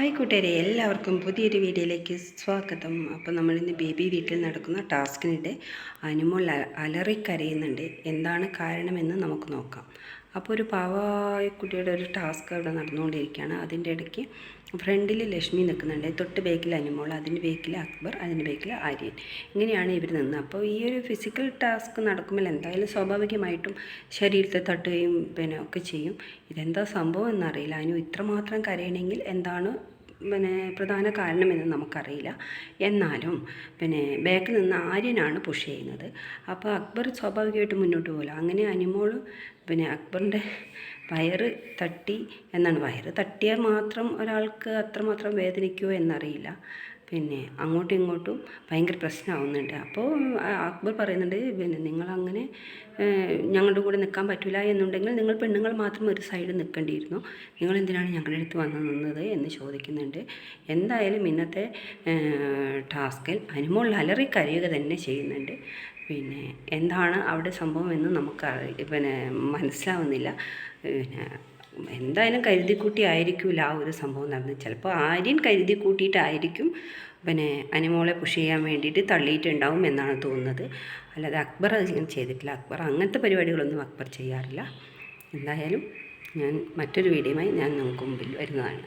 Hi കൂട്ടുകാരെ എല്ലാവർക്കും പുതിയൊരു വീഡിയോയിലേക്ക് സ്വാഗതം. അപ്പോൾ നമ്മളിന്ന് ബേബി വീട്ടിൽ നടക്കുന്ന ടാസ്കിനിടെ അനുമോൾ അലറിക്കരയുന്നുണ്ട്. എന്താണ് കാരണമെന്ന് നമുക്ക് നോക്കാം. അപ്പോൾ ഒരു പാവായ കുട്ടിയുടെ ഒരു ടാസ്ക് അവിടെ നടന്നുകൊണ്ടിരിക്കുകയാണ്. അതിന്റെ ഇടയ്ക്ക് ഫ്രണ്ടിൽ ലക്ഷ്മി നിൽക്കുന്നുണ്ട്. തൊട്ട് ബേക്കിൽ അനുമോൾ അതിന്റെ ബേക്കിൽ അക്ബർ അതിന്റെ ബേക്കിൽ ആര്യൻ. ഇങ്ങനെയാണ് ഇവർ നിന്ന് അപ്പോൾ ഈ ഒരു ഫിസിക്കൽ ടാസ്ക് നടക്കുമ്പോൾ എന്തായാലും സ്വാഭാവികമായിട്ടും ശരീരത്തെ തട്ടുകയും പിന്നെ ഒക്കെ ചെയ്യും. ഇതെന്താ സംഭവം എന്നറിയില്ല. അനു ഇത്രമാത്രം കരയണമെങ്കിൽ എന്താണ് പിന്നെ പ്രധാന കാരണമെന്ന് നമുക്കറിയില്ല. എന്നാലും പിന്നെ ബാക്കിൽ നിന്ന് ആര്യനാണ് പുഷ് ചെയ്യുന്നത്. അപ്പോൾ അക്ബർ സ്വാഭാവികമായിട്ട് മുന്നോട്ട് പോകില്ല. അങ്ങനെ അനിമോൾ പിന്നെ അക്ബറിന്റെ വയറ് തട്ടി എന്നാണ് വയറ് തട്ടിയാൽ മാത്രം ഒരാൾക്ക് അത്രമാത്രം വേദനിക്കുമോ എന്നറിയില്ല. പിന്നെ അങ്ങോട്ടും ഇങ്ങോട്ടും ഭയങ്കര പ്രശ്നമാവുന്നുണ്ട്. അപ്പോൾ അക്ബർ പറയുന്നുണ്ട് പിന്നെ നിങ്ങളങ്ങനെ ഞങ്ങളുടെ കൂടെ നിൽക്കാൻ പറ്റില്ല എന്നുണ്ടെങ്കിൽ നിങ്ങൾ പെണ്ണുങ്ങൾ മാത്രം ഒരു സൈഡ് നിൽക്കേണ്ടിയിരുന്നു. നിങ്ങൾ എന്തിനാണ് ഞങ്ങളുടെ അടുത്ത് വന്ന് നിന്നത് എന്ന് ചോദിക്കുന്നുണ്ട്. എന്തായാലും ഇന്നത്തെ ടാസ്കിൽ അനുമോൾ അലറി കരയുക തന്നെ ചെയ്യുന്നുണ്ട്. പിന്നെ എന്താണ് അവിടെ സംഭവം എന്ന് നമുക്ക് പിന്നെ മനസ്സിലാവുന്നില്ല. പിന്നെ എന്തായാലും കരുതി കൂട്ടി ആയിരിക്കില്ല ആ ഒരു സംഭവം നടന്നത്. ചിലപ്പോൾ ആര്യൻ കരുതി കൂട്ടിയിട്ടായിരിക്കും പിന്നെ അനിമോളെ പുഷ് ചെയ്യാൻ വേണ്ടിയിട്ട് തള്ളിയിട്ടുണ്ടാവും എന്നാണ് തോന്നുന്നത്. അല്ലാതെ അക്ബർ അത് ചെയ്തിട്ടില്ല. അക്ബർ അങ്ങനത്തെ പരിപാടികളൊന്നും അക്ബർ ചെയ്യാറില്ല. എന്തായാലും ഞാൻ മറ്റൊരു വീഡിയോയുമായി ഞാൻ നമുക്ക് മുമ്പിൽ വരുന്നതാണ്.